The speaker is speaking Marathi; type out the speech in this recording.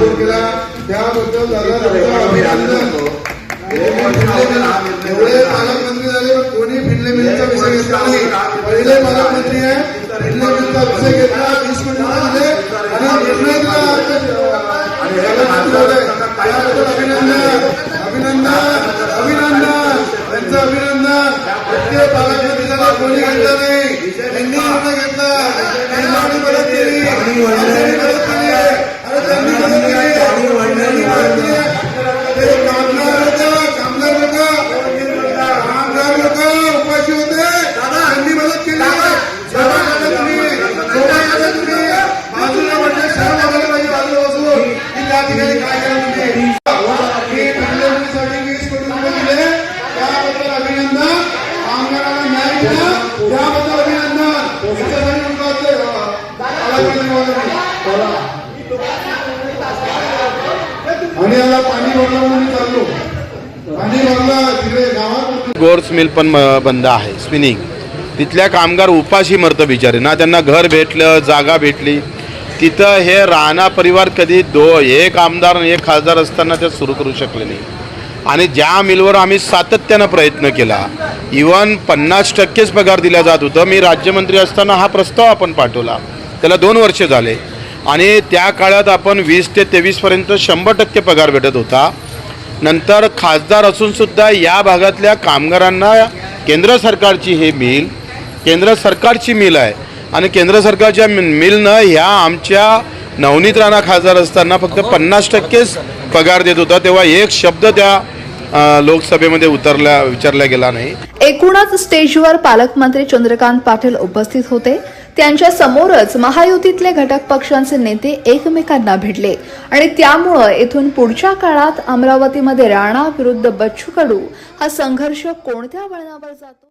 मंजूर केला त्याबद्दल एवढे पालकमंत्री झाले पण कोणी फिरले मिलचा विषय घेतला नाही. पहिले पालकमंत्री आहे फिरले मिलचा विषय घेतला वीस आणि निर्णय दिला. त्याबद्दल अभिनंदन. अभिनंदन. अभिनंदन. त्यांचं अभिनंदन. प्रत्येक पालकमंत्री झाला कोणी घेतलं नाही. त्याबद्दल अभिनंदन आणि याला पाणी भरलं म्हणून चाललो. पाणी भरलं तिकडे गावात गोर्स मिल पण बंद आहे. स्पिनिंग तिथल्या कामगार उपाशी मरतं बिचारे. ना त्यांना घर भेटलं जागा भेटली. तिथं हे राणा परिवार कधी दो एक आमदार आणि एक खासदार असताना ते सुरू करू शकले नाही. आणि ज्या मिलवर आम्ही सातत्यानं प्रयत्न केला इवन पन्नास टक्केच पगार दिला जात होतं. मी राज्यमंत्री असताना हा प्रस्ताव आपण पाठवला. त्याला दोन वर्षे झाले. आणि त्या काळात आपण वीस ते तेवीसपर्यंत शंभर टक्के पगार भेटत होता. नंतर खासदार असूनसुद्धा या भागातल्या कामगारांना केंद्र सरकारची हे मिल केंद्र सरकारची मिल आहे. आणि केंद्र सरकारच्या मिलनं ह्या आमच्या नवनीत राणा खासदार असताना फक्त पन्नास टक्केच पगार देत होता. तेव्हा एक शब्द त्या लोकसभेमध्ये उतरल्या विचारला गेला नाही. एकूणच स्टेजवर पालकमंत्री चंद्रकांत पाटील उपस्थित होते. त्यांच्या समोरच महायुतीतले घटक पक्षांचे नेते एकमेकांना भेटले. आणि त्यामुळं येथून पुढच्या काळात अमरावतीमध्ये राणा विरुद्ध बच्चू कडू हा संघर्ष कोणत्या वळणावर जातो?